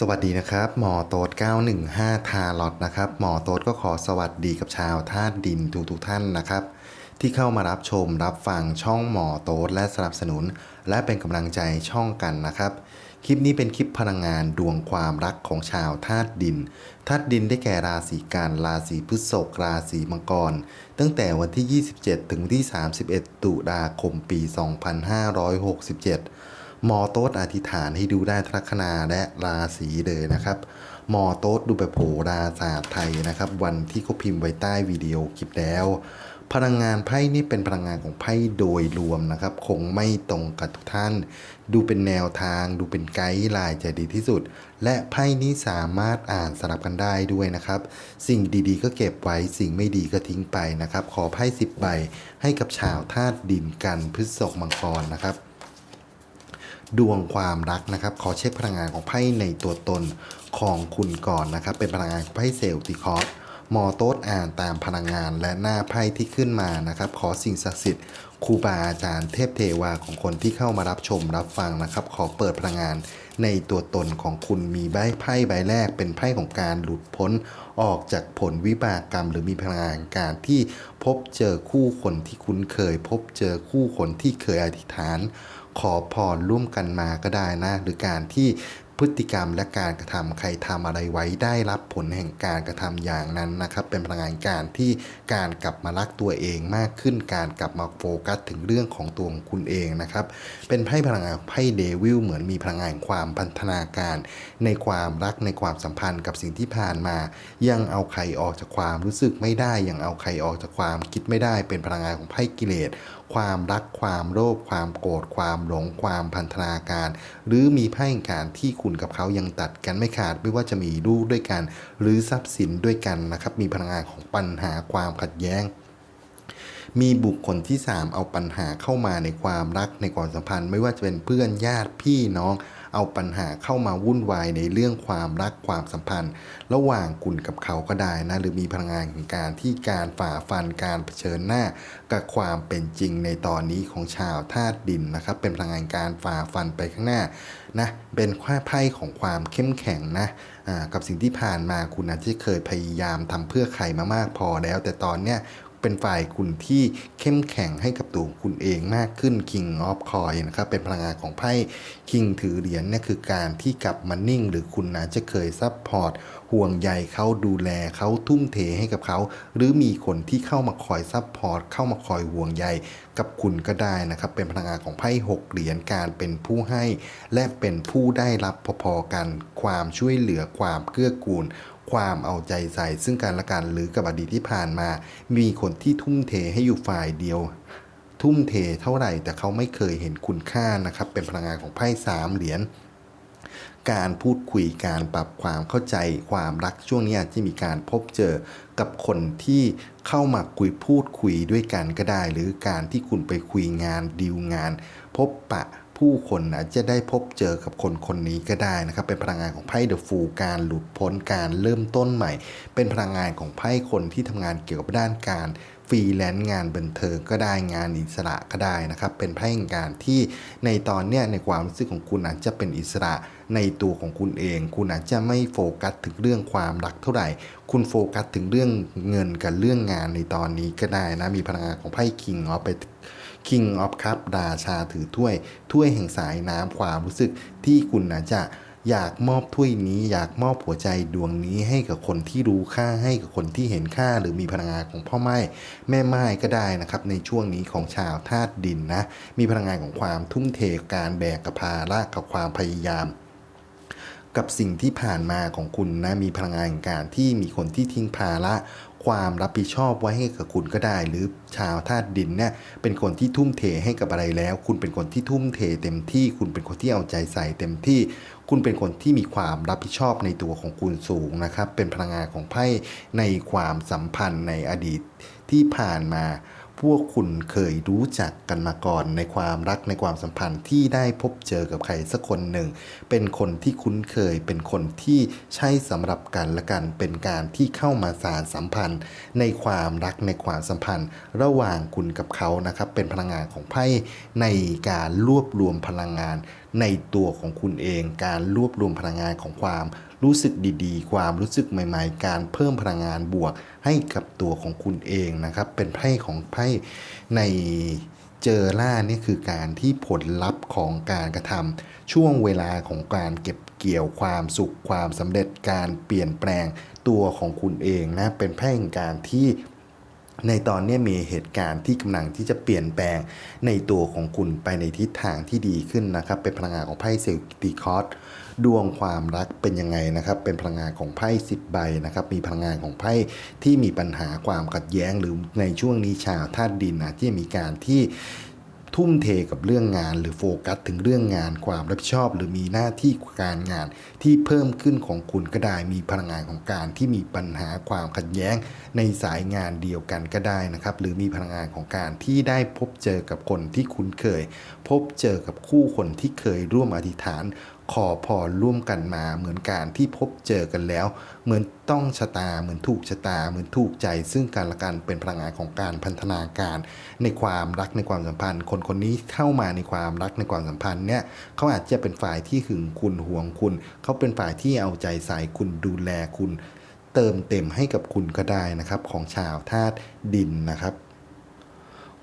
สวัสดีนะครับ หมอโต๊ด915 ทาลอตนะครับ หมอโต๊ดก็ขอสวัสดีกับชาวธาตุดินทุกทุกท่านนะครับ ที่เข้ามารับชมรับฟังช่องหมอโต๊ดและสนับสนุน และเป็นกำลังใจช่องกันนะครับ คลิปนี้เป็นคลิปพลังงานดวงความรักของชาวธาตุดินธาตุดินได้แก่ราศีกันราศีพฤษภราศีมังกร ตั้งแต่วันที่ 27 ถึงที่ 31 ตุลาคมปี 2567ห มอโต๊ดอธิษฐานให้ดูได้ทักษณาและราศีเลยนะครับมอโต๊ดดูแบบโหราศาสตร์ไทยนะครับ วันที่เขาพิมพ์ไว้ใต้วิดีโอคลิปแล้ว พลังงานไพ่นี่เป็นพลังงานของไพ่โดยรวมนะครับ คงไม่ตรงกับทุกท่าน ดูเป็นแนวทาง ดูเป็นไกด์ไลน์จะดีที่สุด และไพ่นี้สามารถอ่านสลับกันได้ด้วยนะครับ สิ่งดีๆ ก็เก็บไว้สิ่งไม่ดีก็ทิ้งไปนะครับ ขอไพ่สิบใบให้กับชาวธาตุดินกันพฤษภมังกรนะครับ ดวงความรักนะครับ ขอเช็คพลังงานของไพ่ในตัวตนของคุณก่อนนะครับ เป็นพลังงานของไพ่เซลติคอสมอโต๊ดอ่านตามพลังงานและหน้าไพ่ที่ขึ้นมานะครับ ขอสิ่งศักดิ์สิทธิ์ครูบาอาจารย์เทพเทวาของคนที่เข้ามารับชมรับฟังนะครับ ขอเปิดพลังงานในตัวตนของคุณมีใบไพ่ใบแรก เป็นไพ่ของการหลุดพ้นออกจากผลวิบากกรรม หรือมีพลังงานการที่พบเจอคู่คนที่คุ้นเคย พบเจอคู่คนที่เคยอธิษฐาน ขอพรร่วมกันมาก็ได้นะ หรือการที่พฤติกรรมและการกระทำใครทำอะไรไว้ได้รับผลแห่งการกระทำอย่างนั้นนะครับ เป็นพลังงานการที่การกลับมารักตัวเองมากขึ้นการกลับมาโฟกัสถึงเรื่องของตัวของคุณเองนะครับ เป็นไพ่พลังงานไพ่เดวิลเหมือนมีพลังงานความพัฒนาการ ในความรักในความสัมพันธ์กับสิ่งที่ผ่านมา ยังเอาใครออกจากความรู้สึกไม่ได้ยังเอาใครออกจากความคิดไม่ได้ เป็นพลังงานของไพ่กิเลสความรักความโลภความโกรธความหลงความพันธนาการ หรือมีไพ่แห่งการที่คุณกับเขายังตัดกันไม่ขาด ไม่ว่าจะมีลูกด้วยกัน หรือทรัพย์สินด้วยกันนะครับ มีพลังงานของปัญหาความขัดแย้งมีบุคคลที่ 3 เอาปัญหาเข้ามาในความรักในความสัมพันธ์ ไม่ว่าจะเป็นเพื่อนญาติพี่น้อง เอาปัญหาเข้ามาวุ่นวายในเรื่องความรักความสัมพันธ์ ระหว่างคุณกับเขาก็ได้นะ หรือมีพลังงานของการที่การฝ่าฟันการเผชิญหน้า กับความเป็นจริงในตอนนี้ของชาวธาตุดินนะครับ เป็นพลังงานการฝ่าฟันไปข้างหน้านะเป็นควาไพ่ของความเข้มแข็งนะกับสิ่งที่ผ่านมาคุณอาจจะเคยพยายามทำเพื่อใครมามากพอแล้ว แต่ตอนเนี้ย เป็นฝ่ายคุณที่เข้มแข็งให้กับตัวคุณเองมากขึ้น King of Coin นะครับเป็นพลังงานของไพ่ King ถือเหรียญเนี่ยคือการที่กลับมานิ่ง หรือคุณอาจจะเคยซัพพอร์ตห่วงใยเขาดูแลเขาทุ่มเทให้กับเขา หรือมีคนที่เข้ามาคอยซัพพอร์ตเข้ามาคอยห่วงใยกับคุณก็ได้นะครับ เป็นพลังงานของไพ่หกเหรียญการเป็นผู้ให้ และเป็นผู้ได้รับพอๆกันความช่วยเหลือความเกื้อกูล ความเอาใจใส่ ซึ่งกันและกันหรือกับอดีตที่ผ่านมา มีคนที่ทุ่มเทให้อยู่ฝ่ายเดียว ทุ่มเทเท่าไหร่ แต่เขาไม่เคยเห็นคุณค่านะครับ เป็นพลังงานของไพ่สามเหรียญการพูดคุยการปรับความเข้าใจความรักช่วงนี้อาจจะมีการพบเจอกับคนที่เข้ามาคุยพูดคุยด้วยกันก็ได้ หรือการที่คุณไปคุยงานดีลงาน พบปะ ผู้คนอาจจะได้พบเจอกับคนคนนี้ก็ได้นะครับเป็นพลังงานของไพ่เดอะฟูการหลุดพ้นการเริ่มต้นใหม่ เป็นพลังงานของไพ่คนที่ทำงานเกี่ยวกับด้านการฟรีแลนซ์งานบันเทิงก็ได้งานอิสระก็ได้นะครับ เป็นไพ่แห่งการที่ในตอนเนี้ยในความรู้สึกของคุณอาจจะเป็นอิสระในตัวของคุณเอง คุณอาจจะไม่โฟกัสถึงเรื่องความรักเท่าไหร่ คุณโฟกัสถึงเรื่องเงินกับเรื่องงานในตอนนี้ก็ได้นะมีพลังงานของไพ่คิงออฟไป King of Cup ราชาถือถ้วย ถ้วยแห่งสายน้ำความรู้สึกที่คุณอาจจะอยากมอบถ้วยนี้อยากมอบหัวใจดวงนี้ให้กับคนที่รู้ค่าให้กับคนที่เห็นค่า หรือมีพลังงานของพ่อไม้แม่ไม้ก็ได้นะครับ ในช่วงนี้ของชาวธาตุดินนะ มีพลังงานของความทุ่มเทการแบกกับภาระกับความพยายามกับสิ่งที่ผ่านมาของคุณนะมีพลังงานการที่มีคนที่ทิ้งภาระ ความรับผิดชอบไว้ให้กับคุณก็ได้ หรือชาวธาตุดินเนี่ยเป็นคนที่ทุ่มเทให้กับอะไรแล้ว คุณเป็นคนที่ทุ่มเทเต็มที่ คุณเป็นคนที่เอาใจใส่เต็มที่ คุณเป็นคนที่มีความรับผิดชอบในตัวของคุณสูงนะครับ เป็นพลังงานของไพ่ในความสัมพันธ์ในอดีตที่ผ่านมา พวกคุณเคยรู้จักกันมาก่อนในความรักในความสัมพันธ์ที่ได้พบเจอกับใครสักคนหนึ่ง เป็นคนที่คุ้นเคย เป็นคนที่ใช่สำหรับกันและกัน เป็นการที่เข้ามาสารสัมพันธ์ ในความรักในความสัมพันธ์ ระหว่างคุณกับเขานะครับ เป็นพลังงานของไพ่ในการรวบรวมพลังงาน ในตัวของคุณเอง การรวบรวมพลังงานของความรู้สึกดี ๆ ความรู้สึกใหม่ ๆ การเพิ่มพลังงานบวกให้กับตัวของคุณเองนะครับ เป็นไพ่ของไพ่ในเจอล่านี่คือการที่ผลลัพธ์ของการกระทำช่วงเวลาของการเก็บเกี่ยวความสุขความสำเร็จการเปลี่ยนแปลงตัวของคุณเองนะเป็นไพ่แห่งการที่ ในตอนนี้มีเหตุการณ์ที่กำลังที่จะเปลี่ยนแปลงในตัวของคุณไปในทิศทางที่ดีขึ้นนะครับ เป็นพลังงานของไพ่เซลติคอสดวงความรักเป็นยังไงนะครับ เป็นพลังงานของไพ่สิบใบนะครับ มีพลังงานของไพ่ที่มีปัญหาความขัดแย้งหรือในช่วงนี้ชาวธาตุดินนะที่มีการที่ ทุ่มเทกับเรื่องงาน หรือโฟกัสถึงเรื่องงานความรับผิดชอบ หรือมีหน้าที่การงานที่เพิ่มขึ้นของคุณก็ได้มีพลังงานของการที่มีปัญหาความขัดแย้ง ในสายงานเดียวกันก็ได้นะครับหรือมีพลังงานของการที่ได้พบเจอกับคนที่คุ้นเคย พบเจอกับคู่คนที่เคยร่วมอธิษฐาน ขอพรร่วมกันมาเหมือนการที่พบเจอกันแล้ว เหมือนต้องชะตาเหมือนถูกชะตา เหมือนถูกใจ ซึ่งกันและกันเป็นพลังงานของการพันธนาการ ในความรักในความสัมพันธ์ คนคนนี้เข้ามาในความรักในความสัมพันธ์เนี่ยเขาอาจจะเป็นฝ่ายที่หึงคุณห่วงคุณ เขาเป็นฝ่ายที่เอาใจใส่คุณดูแลคุณ เติมเต็มให้กับคุณก็ได้นะครับ ของชาวธาตุดินนะครับ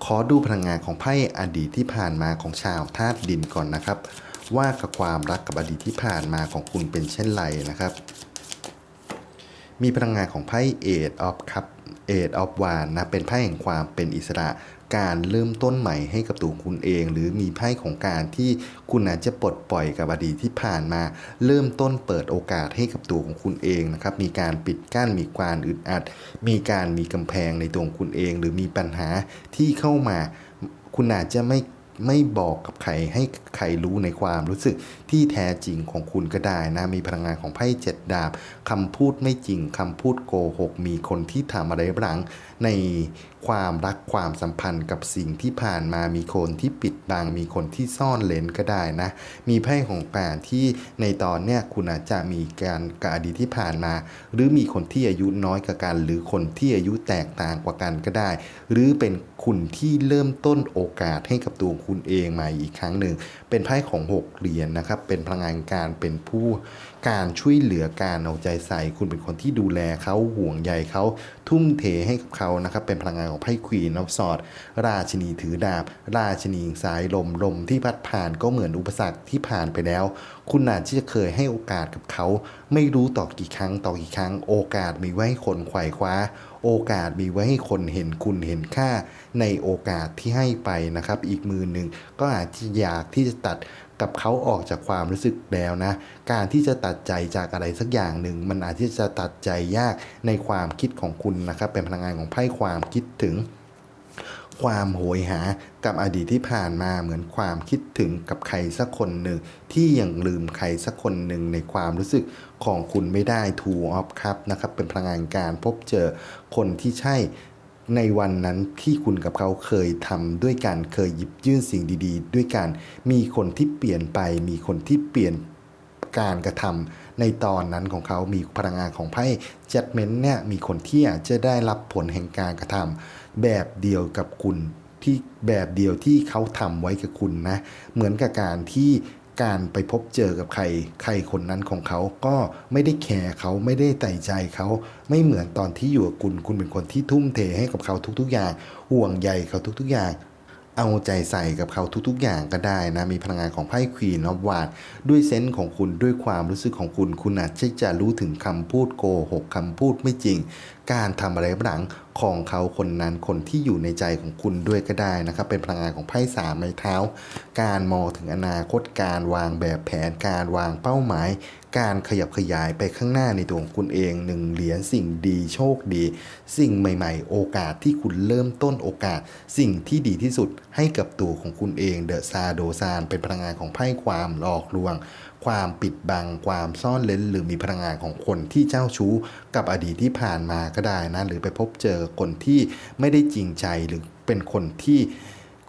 ขอดูพลังงานของไพ่อดีตที่ผ่านมาของชาวธาตุดินก่อนนะครับ ว่ากับความรักกับอดีตที่ผ่านมาของคุณเป็นเช่นไรนะครับ มีพลังงานของไพ่ Eight of Cup Eight of w a n นะเป็นไพ่แห่งความเป็นอิสระการเริ่มต้นใหม่ให้กับตัวคุณเอง หรือมีไพ่ของการที่คุณอาจจะปลดปล่อยกับอดีตที่ผ่านมา เริ่มต้นเปิดโอกาสให้กับตัวของคุณเองนะครับมีการปิดกั้นมีความอึดอัด มีการมีกำแพงในตัวของคุณเอง หรือมีปัญหาที่เข้ามา คุณอาจจะไม่ ไม่บอกกับใครให้ใครรู้ในความรู้สึก ที่แท้จริงของคุณก็ได้นะ มีพลังงานของไพ่เจ็ดดาบคำพูดไม่จริงคำพูดโกหก มีคนที่ทำอะไรหลัง ในความรักความสัมพันธ์กับสิ่งที่ผ่านมามีคนที่ปิดบัง มีคนที่ซ่อนเลนก็ได้นะ มีไพ่ของการที่ในตอนเนี้ยคุณอาจจะมีการกบอดีตที่ผ่านมา หรือมีคนที่อายุน้อยกว่ากัน หรือคนที่อายุแตกต่างกว่ากันก็ได้ หรือเป็นคุณที่เริ่มต้นโอกาสให้กับตัวคุณเองใหม่อีกครั้งหนึ่งเป็นไพ่ของหกเหรียญนะครับเป็นพลังงานการเป็นผู้การช่วยเหลือการเอาใจใส่ คุณเป็นคนที่ดูแลเขาห่วงใยเขาทุ่มเทให้กับเขานะครับเป็นพลังงานของไพ่ควีนอฟสอดราชินีถือดาบ ราชินีสายลมลมที่พัดผ่านก็เหมือนอุปสรรคที่ผ่านไปแล้ว คุณอาจที่จะเคยให้โอกาสกับเขา ไม่รู้ต่อกี่ครั้งต่อกี่ครั้ง โอกาสมีไว้ให้คนไขว่คว้า โอกาสมีไว้ให้คนเห็นคุณเห็นค่าในโอกาสที่ให้ไปนะครับ อีกมือหนึ่งก็อาจจะอยากที่จะตัด กับเขาออกจากความรู้สึกแล้วนะ การที่จะตัดใจจากอะไรสักอย่างหนึ่ง มันอาจที่จะตัดใจยากในความคิดของคุณนะครับ เป็นพลังงานของไพ่ความคิดถึง ความโหยหากับอดีตที่ผ่านมาเหมือนความคิดถึงกับใครสักคนหนึ่ง ที่ยังลืมใครสักคนหนึ่งในความรู้สึกของคุณไม่ได้ทูออฟครับนะครับเป็นพลังงานการพบเจอคนที่ใช่ ในวันนั้นที่คุณกับเขาเคยทำด้วยกันเคยหยิบยื่นสิ่งดี ๆ ด้วยกันมีคนที่เปลี่ยนไป มีคนที่เปลี่ยนการกระทำในตอนนั้นของเขามีพลังงานของไพ่จัดเมนเนี่ยมีคนที่อาจจะได้รับผลแห่งการกระทำแบบเดียวกับคุณที่แบบเดียวที่เขาทำไว้กับคุณนะ เหมือนกับการที่ การไปพบเจอกับใคร ใครคนนั้นของเขาก็ไม่ได้แคร์เขาไม่ได้ใส่ใจเขาไม่เหมือนตอนที่อยู่กับคุณ คุณเป็นคนที่ทุ่มเทให้กับเขาทุกๆ อย่าง ห่วงใยเขาทุกๆ อย่าง เอาใจใส่กับเขาทุกๆ อย่างก็ได้นะมีพลังงานของไพ่ควีนอฟวาดด้วยเซนส์ของคุณด้วยความรู้สึกของคุณ คุณอาจจะจะรู้ถึงคำพูดโกหกคำพูดไม่จริง การทำอะไรหลังของเขาคนนั้นคนที่อยู่ในใจของคุณด้วยก็ได้นะครับ เป็นพลังงานของไพ่สามไม้เท้า การมองถึงอนาคตการวางแบบแผนการวางเป้าหมาย การขยับขยายไปข้างหน้าในตัวของคุณเองหนึ่งเหรียญสิ่งดีโชคดี สิ่งใหม่ๆ โอกาสที่คุณเริ่มต้นโอกาส สิ่งที่ดีที่สุดให้กับตัวของคุณเองเดอะซาโดซานเป็นพลังงานของไพ่ความหลอกลวง ความปิดบัง ความซ่อนเลนหรือมีพลังงานของคนที่เจ้าชู้กับอดีตที่ผ่านมาก็ได้นะ หรือไปพบเจอคนที่ไม่ได้จริงใจหรือเป็นคนที่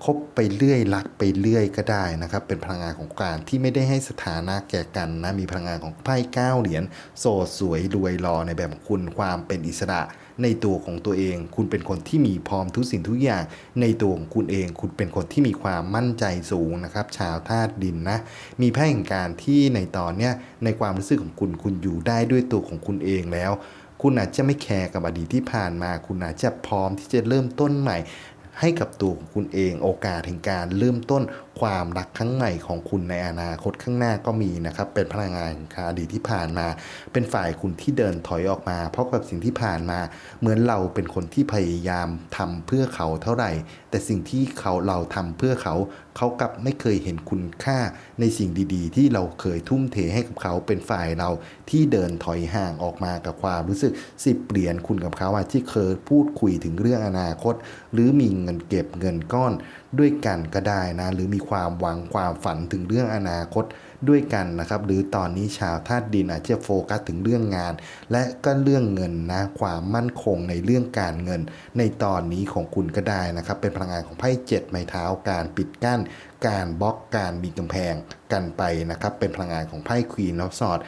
คบไปเรื่อยรักไปเรื่อยก็ได้นะครับ เป็นพลังงานของการที่ไม่ได้ให้สถานะแก่กันนะมีพลังงานของไพ่เก้าเหรียญโสดสวยรวยรอในแบบของคุณความเป็นอิสระ ในตัวของตัวเอง คุณเป็นคนที่มีพร้อมทุกสิ่งทุกอย่าง ในตัวของคุณเอง คุณเป็นคนที่มีความมั่นใจสูงนะครับ ชาวธาตุดินนะ มีไพ่แห่งการที่ในตอนเนี้ยในความรู้สึกของคุณ คุณอยู่ได้ด้วยตัวของคุณเองแล้ว คุณอาจจะไม่แคร์กับอดีตที่ผ่านมา คุณอาจจะพร้อมที่จะเริ่มต้นใหม่ให้กับตัวของคุณเองโอกาสแห่งการเริ่มต้นความรักครั้งใหม่ของคุณในอนาคตข้างหน้าก็มีนะครับ เป็นพลังงานของอดีตที่ผ่านมา เป็นฝ่ายคุณที่เดินถอยออกมา เพราะกับสิ่งที่ผ่านมา เหมือนเราเป็นคนที่พยายามทำเพื่อเขาเท่าไหร่ แต่สิ่งที่เขาเราทำเพื่อเขา เขากลับไม่เคยเห็นคุณค่าในสิ่งดีๆ ที่เราเคยทุ่มเทให้กับเขาเป็นฝ่ายเราที่เดินถอยห่างออกมากับความรู้สึกสิบเปลี่ยนคุณกับเขาที่เคยพูดคุยถึงเรื่องอนาคต หรือมีเงินเก็บเงินก้อน ด้วยกันก็ได้นะ หรือมีความหวังความฝันถึงเรื่องอนาคตด้วยกันนะครับ หรือตอนนี้ชาวธาตุดินอาจจะโฟกัสถึงเรื่องงาน และก็เรื่องเงินนะ ความมั่นคงในเรื่องการเงิน ในตอนนี้ของคุณก็ได้นะครับ เป็นพลังงานของไพ่เจ็ดไม้เท้าการปิดกั้น การบล็อกการมีกำแพงกันไปนะครับ เป็นพลังงานของไพ่ควีนออฟสอด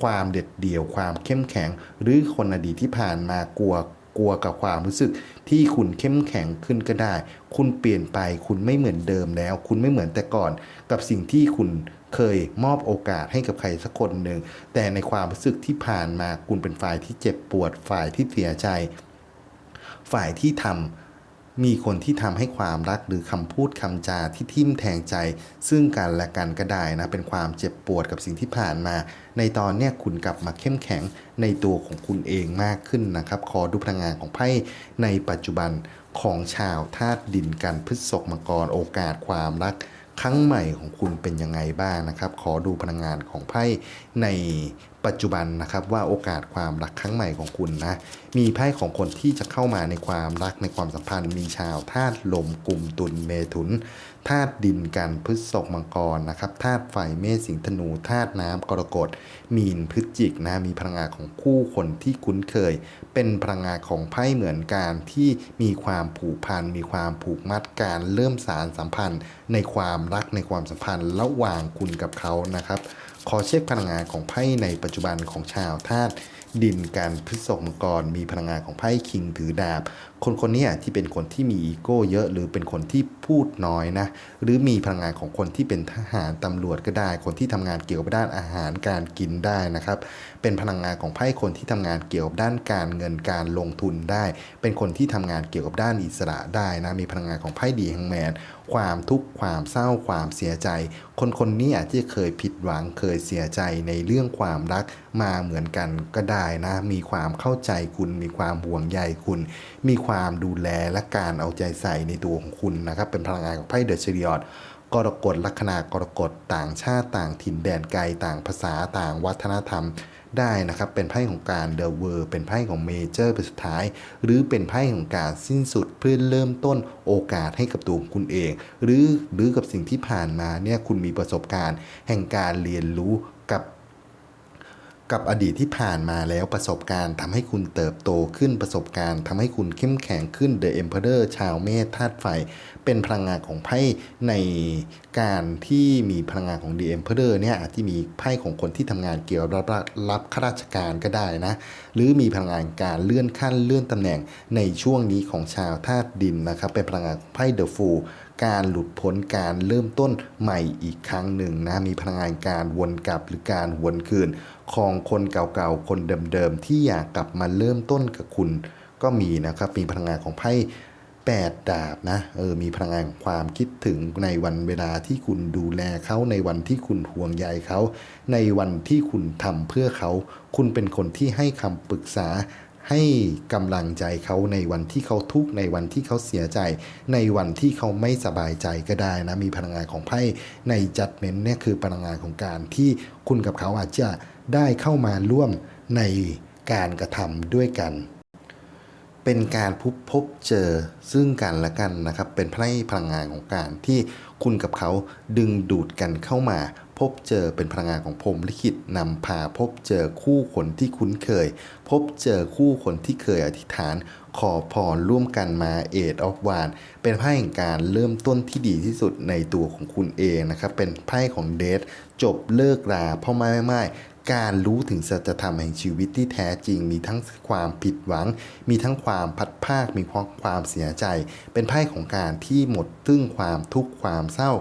ความเด็ดเดี่ยวความเข้มแข็ง หรือคนอดีตที่ผ่านมากลัว กลัวกับความรู้สึกที่คุณเข้มแข็งขึ้นก็ได้ คุณเปลี่ยนไปคุณไม่เหมือนเดิมแล้ว คุณไม่เหมือนแต่ก่อน กับสิ่งที่คุณเคยมอบโอกาสให้กับใครสักคนหนึ่ง แต่ในความรู้สึกที่ผ่านมาคุณเป็นฝ่ายที่เจ็บปวดฝ่ายที่เสียใจ ฝ่ายที่ทำ มีคนที่ทำให้ความรักหรือคำพูดคำจาที่ทิ่มแทงใจ ซึ่งกันและกันก็ได้นะ เป็นความเจ็บปวดกับสิ่งที่ผ่านมา ในตอนเนี้ยคุณกลับมาเข้มแข็งในตัวของคุณเองมากขึ้นนะครับ ขอดูพลังงานของไพ่ในปัจจุบันของชาวธาตุดินกันพฤษภมังกรโอกาสความรักครั้งใหม่ของคุณเป็นยังไงบ้างนะครับ ขอดูพลังงานของไพ่ใน ปัจจุบันนะครับว่าโอกาสความรักครั้งใหม่ของคุณนะมีไพ่ของคนที่จะเข้ามาในความรักในความสัมพันธ์ มีชาวธาตุลมกลุ่มตุลเมถุนธาตุดินกันพฤษภมังกรนะครับธาตุไฟเมษสิงธนูธาตุน้ำกรกฎมีนพฤศจิกนะมีพลังงานของคู่คนที่คุ้นเคย เป็นพลังงานของไพ่เหมือนการที่มีความผูกพันมีความผูกมัดการเริ่มสารสัมพันธ์ ในความรักในความสัมพันธ์ระหว่างคุณกับเขานะครับ ขอเช็คพลังงานของไพ่ในปัจจุบันของชาวธาตุดินการพฤษภมังกรมีพลังงานของไพ่คิงถือดาบ คนคนนี้ที่เป็นคนที่มีอีโก้เยอะหรือเป็นคนที่พูดน้อยนะหรือมีพลังงานของคนที่เป็นทหารตำรวจก็ได้ คนที่ทำงานเกี่ยวกับด้านอาหารการกินได้นะครับ เป็นพลังงานของไพ่คนที่ทำงานเกี่ยวกับด้านการเงินการลงทุนได้ เป็นคนที่ทำงานเกี่ยวกับด้านอิสระได้นะมีพลังงานของไพ่ดีแฮงแมนความทุกข์ความเศร้าความเสียใจ คนคนนี้อาจจะเคยผิดหวังเคยเสียใจในเรื่องความรักมาเหมือนกันก็ได้นะ มีความเข้าใจคุณ มีความห่วงใยคุณ มีความความดูแลและการเอาใจใส่ในตัวของคุณนะครับ เป็นพลังงานของไพ่เดอะเชริออดกรกฎลัคนากรกฎต่างชาติต่างถิ่นแดนไกลต่างภาษาต่างวัฒนธรรมได้นะครับ เป็นไพ่ของการเดอะเวอร์เป็นไพ่ของเมเจอร์เป็นสุดท้าย หรือเป็นไพ่ของการสิ้นสุดเพื่อเริ่มต้นโอกาสให้กับตัวคุณเอง หรือหรือกับสิ่งที่ผ่านมาเนี่ยคุณมีประสบการณ์ แห่งการเรียนรู้กับ กับอดีตที่ผ่านมาแล้วประสบการณ์ทำให้คุณเติบโตขึ้นประสบการณ์ทำให้คุณเข้มแข็งขึ้น The Emperor ชาวเมษธาตุไฟ เป็นพลังงานของไพ่ในการที่มีพลังงานของ The Emperor เนี่ยอาจจะมีไพ่ของคนที่ทำงานเกี่ยวกับรับรับข้าราชการก็ได้นะ หรือมีพลังงานการเลื่อนขั้นเลื่อนตำแหน่งในช่วงนี้ของชาวธาตุดินนะครับเป็นพลังงานไพ่ The Fool การหลุดพ้นการเริ่มต้นใหม่อีกครั้งหนึ่งนะมีพลังงานการวนกลับหรือการวนคืน ของคนเก่าๆ คนเดิมๆ ที่อยากกลับมาเริ่มต้นกับคุณก็มีนะครับ มีพลังงานของไพ่แปดดาบนะเออมีพลังงานของความคิดถึงในวันเวลาที่คุณดูแลเขาในวันที่คุณห่วงใยเขา ในวันที่คุณทำเพื่อเขา คุณเป็นคนที่ให้คำปรึกษา ให้กำลังใจเขาในวันที่เขาทุกข์ในวันที่เขาเสียใจ ในวันที่เขาไม่สบายใจก็ได้นะ มีพลังงานของไพ่ในจัดเมนเนี่ยคือพลังงานของการที่คุณกับเขาอาจจะได้เข้ามาร่วมในการกระทำด้วยกัน เป็นการพบพบเจอซึ่งกันและกันนะครับ เป็นไพ่พลังงานของการที่คุณกับเขาดึงดูดกันเข้ามา พบเจอเป็นพลังงานของพรมลิขิตนำพาพบเจอคู่คนที่คุ้นเคย พบเจอคู่คนที่เคยอธิษฐาน ขอพรร่วมกันมาเอดออฟวานเป็นไพ่แห่งการเริ่มต้นที่ดีที่สุดในตัวของคุณเองนะครับ เป็นไพ่ของเดทจบเลิกราพ่อไม่ไม่ไม่การรู้ถึงสัจธรรมแห่งชีวิตที่แท้จริง มีทั้งความผิดหวัง มีทั้งความพัดภาคมีความความเสียใจ เป็นไพ่ของการที่หมดซึ่งความทุกข์ความเศร้า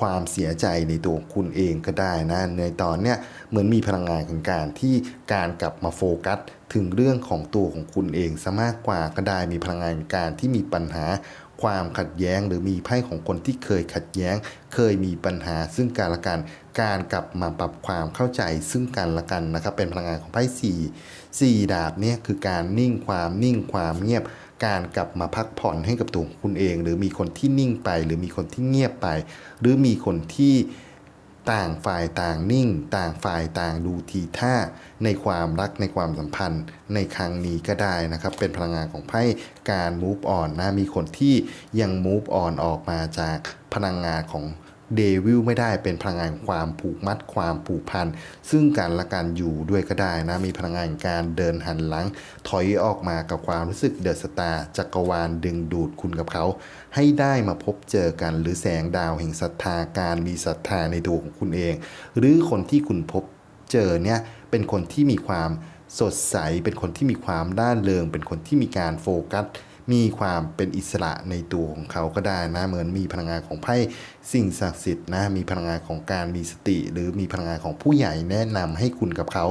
ความเสียใจในตัวคุณเองก็ได้นะในตอนเนี้ยเหมือนมีพลังงานของการที่การกลับมาโฟกัสถึงเรื่องของตัวของคุณเองซะมากกว่าก็ได้มีพลังงานการที่มีปัญหาความขัดแย้งหรือมีไพ่ของคนที่เคยขัดแย้ง เคยมีปัญหาซึ่งกันและกัน การกลับมาปรับความเข้าใจซึ่งกันและกันนะครับเป็นพลังงานของไพ่สี่สี่ดาบเนี่ยคือการนิ่งความนิ่งความเงียบ การกลับมาพักผ่อนให้กับตัวคุณเอง หรือมีคนที่นิ่งไป หรือมีคนที่เงียบไป หรือมีคนที่ต่างฝ่ายต่างนิ่ง ต่างฝ่ายต่างดูทีท่าในความรักในความสัมพันธ์ ในครั้งนี้ก็ได้นะครับ เป็นพลังงานของไพ่การ move on นะมีคนที่ยัง move on ออกมาจากพลังงานของ เดวิลไม่ได้เป็นพลังงานความผูกมัดความผูกพัน ซึ่งกันและกันอยู่ด้วยก็ได้นะ มีพลังงานการเดินหันหลัง ถอยออกมากับความรู้สึกเดอะสตาร์จักรวาลดึงดูดคุณกับเขา ให้ได้มาพบเจอกันหรือแสงดาวแห่งศรัทธาการมีศรัทธาในตัวของคุณเอง หรือคนที่คุณพบเจอเนี่ยเป็นคนที่มีความสดใส เป็นคนที่มีความด้านเริงเป็นคนที่มีการโฟกัส มีความเป็นอิสระในตัวของเขาก็ได้นะเหมือนมีพลังงานของไพ่สิ่งศักดิ์สิทธิ์นะมีพลังงานของการมีสติ หรือมีพลังงานของผู้ใหญ่แนะนำให้คุณกับเขา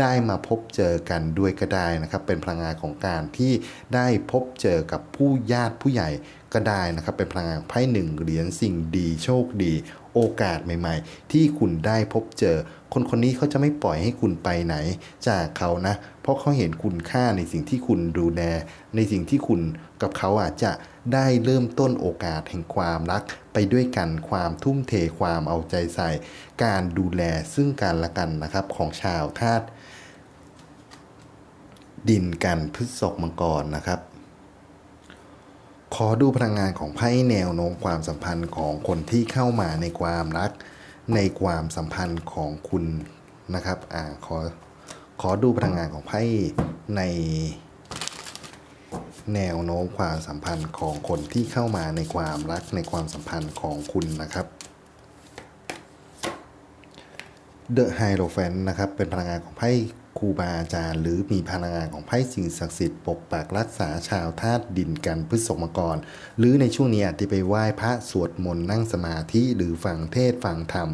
ได้มาพบเจอกันด้วยก็ได้นะครับเป็นพลังงานของการที่ได้พบเจอกับผู้ญาติผู้ใหญ่ก็ได้นะครับเป็นพลังงานไพ่หนึ่งเหรียญสิ่งดีโชคดี โอกาสใหม่ ๆ ที่คุณได้พบเจอ คนคนนี้เขาจะไม่ปล่อยให้คุณไปไหน จากเขานะ เพราะเขาเห็นคุณค่าในสิ่งที่คุณดูแล ในสิ่งที่คุณกับเขาอาจจะได้เริ่มต้นโอกาสแห่งความรัก ไปด้วยกันความทุ่มเทความเอาใจใส่ การดูแลซึ่งกันและกันนะครับของชาวธาตุดินกันพฤษภมังกรนะครับขอดูพลังงานของไพ่แนวโน้มความสัมพันธ์ของคนที่เข้ามาในความรัก ในความสัมพันธ์ของคุณนะครับอ่าขอขอดูพลังงานของไพ่ในแนวโน้มความสัมพันธ์ของคนที่เข้ามาในความรักในความสัมพันธ์ของคุณนะครับ The Hierophant นะครับเป็นพลังงานของไพ่ ครูบาอาจารย์ หรือมีพลังงานของไพ่สิ่งศักดิ์สิทธิ์ปกปักรักษาชาวธาตุดินกันพฤษภมกร หรือในช่วงนี้อาจจะไปไหว้พระสวดมนต์นั่งสมาธิหรือฟังเทศฟังธรรม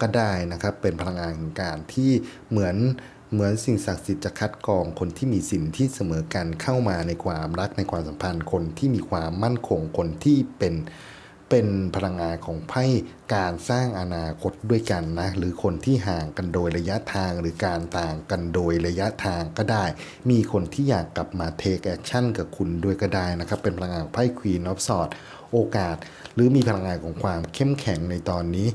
ก็ได้นะครับ เป็นพลังงานของการที่เหมือนเหมือนสิ่งศักดิ์สิทธิ์จะคัดกรองคนที่มีสินที่เสมอกันเข้ามาในความรักในความสัมพันธ์คนที่มีความมั่นคงคนที่เป็น เป็นพลังงานของไพ่การสร้างอนาคตด้วยกันนะ หรือคนที่ห่างกันโดยระยะทางหรือการต่างกันโดยระยะทางก็ได้ มีคนที่อยากกลับมาเทคแอคชั่นกับคุณด้วยก็ได้นะครับ เป็นพลังงานไพ่ควีนออฟสอดโอกาส หรือมีพลังงานของความเข้มแข็งในตอนนี้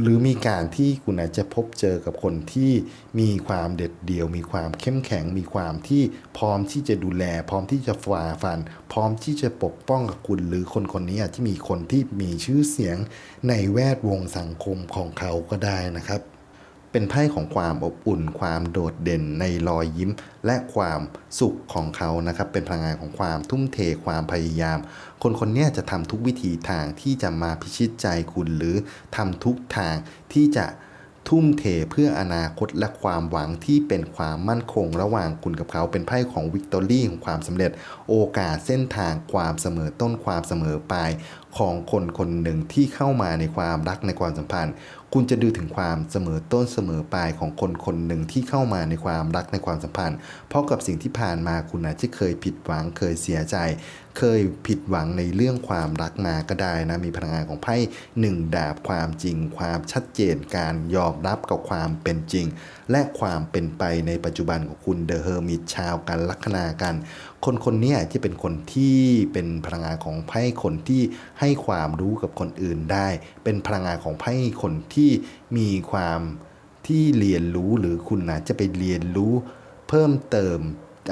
หรือมีการที่คุณอาจจะพบเจอกับคนที่มีความเด็ดเดี่ยว มีความเข้มแข็ง มีความที่พร้อมที่จะดูแล พร้อมที่จะฝ่าฟัน พร้อมที่จะปกป้องกับคุณ หรือคนคนนี้อาจจะมีคนที่มีชื่อเสียงในแวดวงสังคมของเขาก็ได้นะครับ เป็นไพ่ของความอบอุ่น ความโดดเด่นในรอยยิ้ม และความสุขของเขานะครับ เป็นพลังงานของความทุ่มเทความพยายาม คนคนนี้จะทำทุกวิธีทางที่จะมาพิชิตใจคุณ หรือทำทุกทางที่จะทุ่มเทเพื่ออนาคตและความหวังที่เป็นความมั่นคงระหว่างคุณกับเขาเป็นไพ่ของวิกตอรี่ของความสำเร็จ โอกาสเส้นทางความเสมอต้นความเสมอปลายของคนคนหนึ่งที่เข้ามาในความรักในความสัมพันธ์ คุณจะดูถึงความเสมอต้นเสมอปลายของคนคนหนึ่งที่เข้ามาในความรักในความสัมพันธ์ เพราะกับสิ่งที่ผ่านมาคุณอาจจะเคยผิดหวังเคยเสียใจ เคยผิดหวังในเรื่องความรักมาก็ได้นะมีพลังงานของไพ่หนึ่งดาบความจริง ความชัดเจนการยอมรับกับความเป็นจริง และความเป็นไปในปัจจุบันของคุณเดอะเฮอร์มิตชาวกันลัคนากัน คนคนนี้จะเป็นคนที่เป็นพลังงานของไพ่คนที่ให้ความรู้กับคนอื่นได้ เป็นพลังงานของไพ่คนที่มีความที่เรียนรู้หรือคุณอาจจะไปเรียนรู้เพิ่มเติม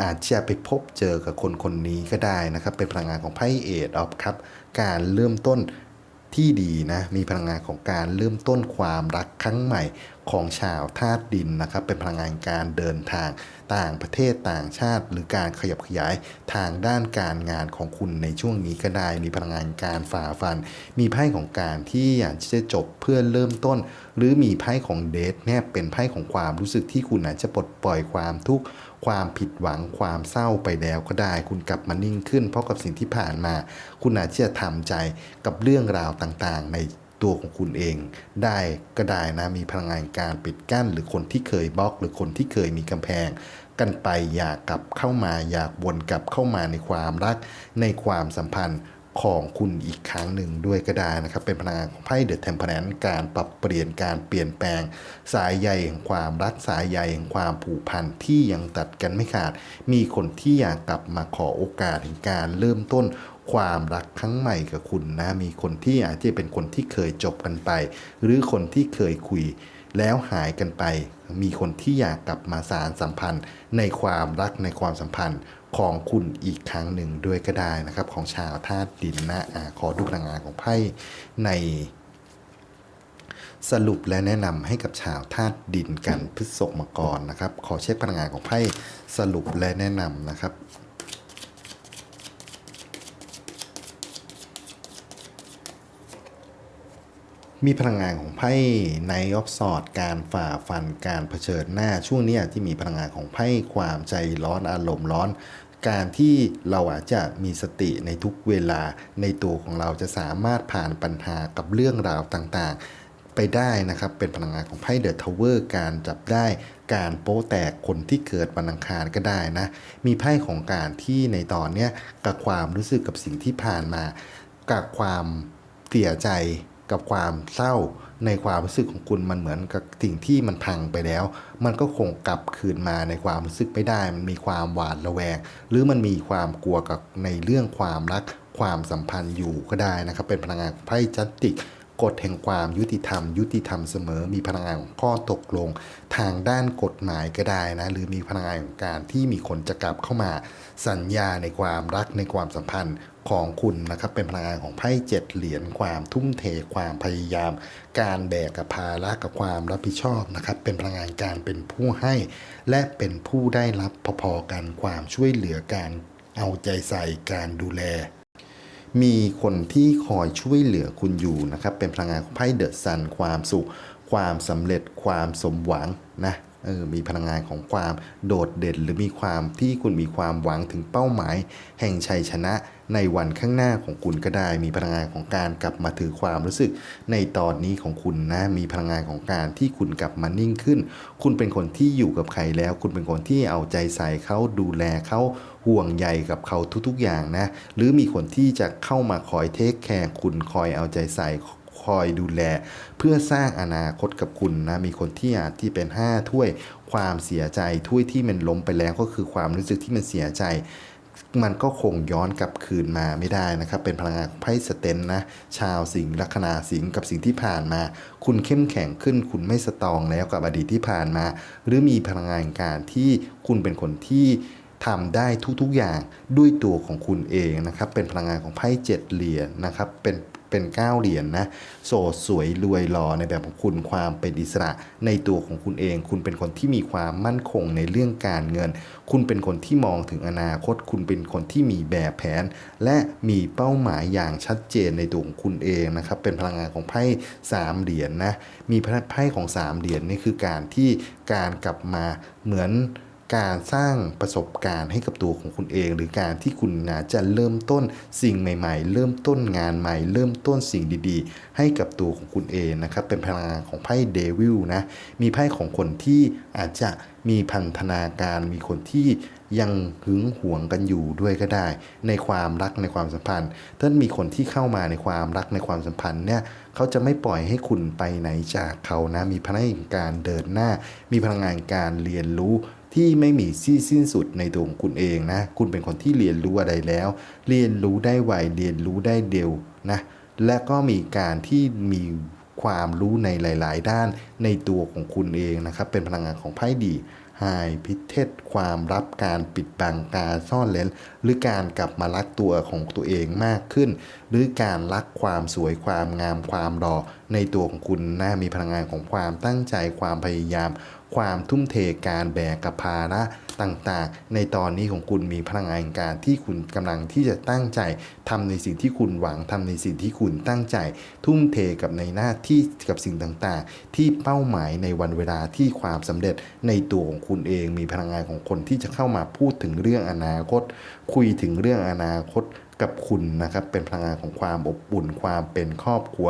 อาจจะไปพบเจอกับคนคนนี้ก็ได้นะครับ เป็นพลังงานของไพ่เอทออฟครับ การเริ่มต้นที่ดีนะ มีพลังงานของการเริ่มต้นความรักครั้งใหม่ ของชาวธาตุดินนะครับเป็นพลังงานการเดินทางต่างประเทศต่างชาติ หรือการขยับขยายทางด้านการงานของคุณในช่วงนี้ก็ได้มีพลังงานการฝ่าฟัน มีไพ่ของการที่อยากจะจบเพื่อเริ่มต้น หรือมีไพ่ของเดทเนี่ยเป็นไพ่ของความรู้สึกที่คุณอาจจะปลดปล่อยความทุกข์ความผิดหวังความเศร้าไปแล้วก็ได้ คุณกลับมานิ่งขึ้น เพราะกับสิ่งที่ผ่านมา คุณอาจจะทำใจกับเรื่องราวต่างๆ ใน ตัวของคุณเองได้ก็ได้นะมีพลังงานการปิดกั้น หรือคนที่เคยบล็อก หรือคนที่เคยมีกำแพง กันไปอยากกลับเข้ามาอยากวนกลับเข้ามาในความรัก ในความสัมพันธ์ของคุณอีกครั้งหนึ่งด้วยก็ได้นะครับ เป็นพลังงานของไพ่เดอะเทมเพลนการปรับเปลี่ยนการเปลี่ยนแปลง สายใยแห่งความรักสายใยแห่งความผูกพันที่ยังตัดกันไม่ขาด มีคนที่อยากกลับมาขอโอกาสแห่งการเริ่มต้น ความรักครั้งใหม่กับคุณนะมีคนที่อาจจะเป็นคนที่เคยจบกันไป หรือคนที่เคยคุยแล้วหายกันไป มีคนที่อยากกลับมาสารสัมพันธ์ ในความรักในความสัมพันธ์ของคุณอีกครั้งหนึ่งด้วยก็ได้นะครับ ของชาวธาตุดินนะอะขอดูพลังงานของไพ่ใน สรุปและแนะนำให้กับชาวธาตุดินกันพฤษภมกรนะครับ ขอเช็คพลังงานของไพ่สรุปและแนะนำนะครับ มีพลังงานของไพ่ในออฟสอดการฝ่าฟันการเผชิญหน้าช่วงนี้ที่มีพลังงานของไพ่ความใจร้อนอารมณ์ร้อน การที่เราอาจจะมีสติในทุกเวลาในตัวของเราจะสามารถผ่านปัญหากับเรื่องราวต่างๆ ไปได้นะครับ เป็นพลังงานของไพ่เดอะทาวเวอร์การจับได้การโป๊แตกคนที่เกิดวันอังคารก็ได้นะ มีไพ่ของการที่ในตอนเนี้ยกับความรู้สึกกับสิ่งที่ผ่านมา กับความเสียใจ กับความเศร้าในความรู้สึกของคุณมันเหมือนกับสิ่งที่มันพังไปแล้ว มันก็คงกลับคืนมาในความรู้สึกไม่ได้ มันมีความหวาดระแวง หรือมันมีความกลัวกับในเรื่องความรักความสัมพันธ์อยู่ก็ได้นะครับ เป็นพลังงานไพ่จัตติก กฎแห่งความยุติธรรม ยุติธรรมเสมอ มีพลังงานของข้อตกลง ทางด้านกฎหมายก็ได้นะหรือมีพลังงานของการที่มีคนจะกลับเข้ามา สัญญาในความรักในความสัมพันธ์ของคุณนะครับเป็นพลังงานของไพ่เจ็ดเหรียญความทุ่มเทความพยายาม การแบกกับภาระกับความรับผิดชอบนะครับเป็นพลังงานการเป็นผู้ให้ และเป็นผู้ได้รับพอๆกันความช่วยเหลือการเอาใจใส่การดูแล มีคนที่คอยช่วยเหลือคุณอยู่นะครับ เป็นพลังงานของไพ่เดอะซันความสุข ความสำเร็จความสมหวังนะเออมีพลังงานของความโดดเด่น หรือมีความที่คุณมีความหวังถึงเป้าหมาย แห่งชัยชนะในวันข้างหน้าของคุณก็ได้ มีพลังงานของการกลับมาถือความรู้สึก ในตอนนี้ของคุณนะมีพลังงานของการที่คุณกลับมานิ่งขึ้น คุณเป็นคนที่อยู่กับใครแล้ว คุณเป็นคนที่เอาใจใส่เขาดูแลเขา ห่วงใยกับเขาทุกๆอย่างนะ หรือมีคนที่จะเข้ามาคอยเทคแคร์คุณคอยเอาใจใส่คอยดูแล เพื่อสร้างอนาคตกับคุณนะมีคนที่อาจที่เป็น 5 ถ้วยความเสียใจถ้วยที่มันล้มไปแล้วก็คือความรู้สึกที่มันเสียใจ มันก็คงย้อนกลับคืนมาไม่ได้นะครับ เป็นพลังงานไพ่สเตนนะ ชาวสิงห์ลัคนาสิงห์กับสิ่งที่ผ่านมา คุณเข้มแข็งขึ้น คุณไม่สตองแล้วกับอดีตที่ผ่านมา หรือมีพลังงานการที่คุณเป็นคนที่ ทำได้ทุกๆอย่างด้วยตัวของคุณเองนะครับเป็นพลังงานของไพ่เจ็ดเหรียญนะครับเป็นเป็นเก้าเหรียญนนะโสดสวยรวยหล่อในแบบของคุณความเป็นอิสระในตัวของคุณเอง คุณเป็นคนที่มีความมั่นคงในเรื่องการเงิน คุณเป็นคนที่มองถึงอนาคต คุณเป็นคนที่มีแบบแผน และมีเป้าหมายอย่างชัดเจนในตัวของคุณเองนะครับเป็นพลังงานของไพ่สามเหรียญนนะมีไพ่ของสามเหรียญนี่คือการที่การกลับมาเหมือน การสร้างประสบการณ์ให้กับตัวของคุณเอง หรือการที่คุณนะจะเริ่มต้นสิ่งใหม่ ๆ เริ่มต้นงานใหม่ เริ่มต้นสิ่งดีๆ ให้กับตัวของคุณเองนะครับ เป็นพลังงานของไพ่เดวิลนะ มีไพ่ของคนที่อาจจะมีพันธนาการมีคนที่ยังหึงหวงกันอยู่ด้วยก็ได้ ในความรักในความสัมพันธ์ถ้านมีคนที่เข้ามาในความรักในความสัมพันธ์เนี่ยเขาจะไม่ปล่อยให้คุณไปไหนจากเขานะ มีพลังงานการเดินหน้า มีพลังงานการเรียนรู้ ที่ไม่มีที่สิ้นสุดในตัวของคุณเองนะ คุณเป็นคนที่เรียนรู้อะไรแล้ว เรียนรู้ได้ไว เรียนรู้ได้เร็วนะ และก็มีการที่มีความรู้ในหลาย ๆ ด้านในตัวของคุณเองนะครับ เป็นพลังงานของไพ่ดีไฮพิเทศความลับการปิดบังการซ่อนเร้นหรือการกลับมารักตัวของตัวเองมากขึ้น หรือการรักความสวยความงามความรอในตัวของคุณน่ามีพลังงานของความตั้งใจความพยายาม ความทุ่มเทการแบกกับภาระต่างๆ ในตอนนี้ของคุณมีพลังงานการที่คุณกำลังที่จะตั้งใจทำในสิ่งที่คุณหวังทำในสิ่งที่คุณตั้งใจ ทุ่มเทกับในหน้าที่กับสิ่งต่างๆ ที่เป้าหมายในวันเวลาที่ความสำเร็จในตัวของคุณเอง มีพลังงานของคนที่จะเข้ามาพูดถึงเรื่องอนาคต คุยถึงเรื่องอนาคตกับคุณนะครับเป็นพลังงานของความอบอุ่นความเป็นครอบครัว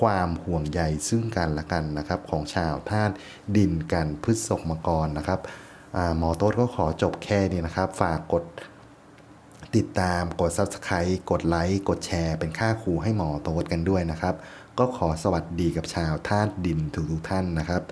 ความห่วงใยซึ่งกันและกันนะครับของชาวธาตุดินกันพฤษภมกรนะครับหมอโต๊ดก็ขอจบแค่นี้นะครับ ฝากกดติดตามกด Subscribe กดไลค์กดแชร์เป็นค่าครูให้หมอโต๊ดกันด้วยนะครับ ก็ขอสวัสดีกับชาวธาตุดินทุกๆท่านนะครับ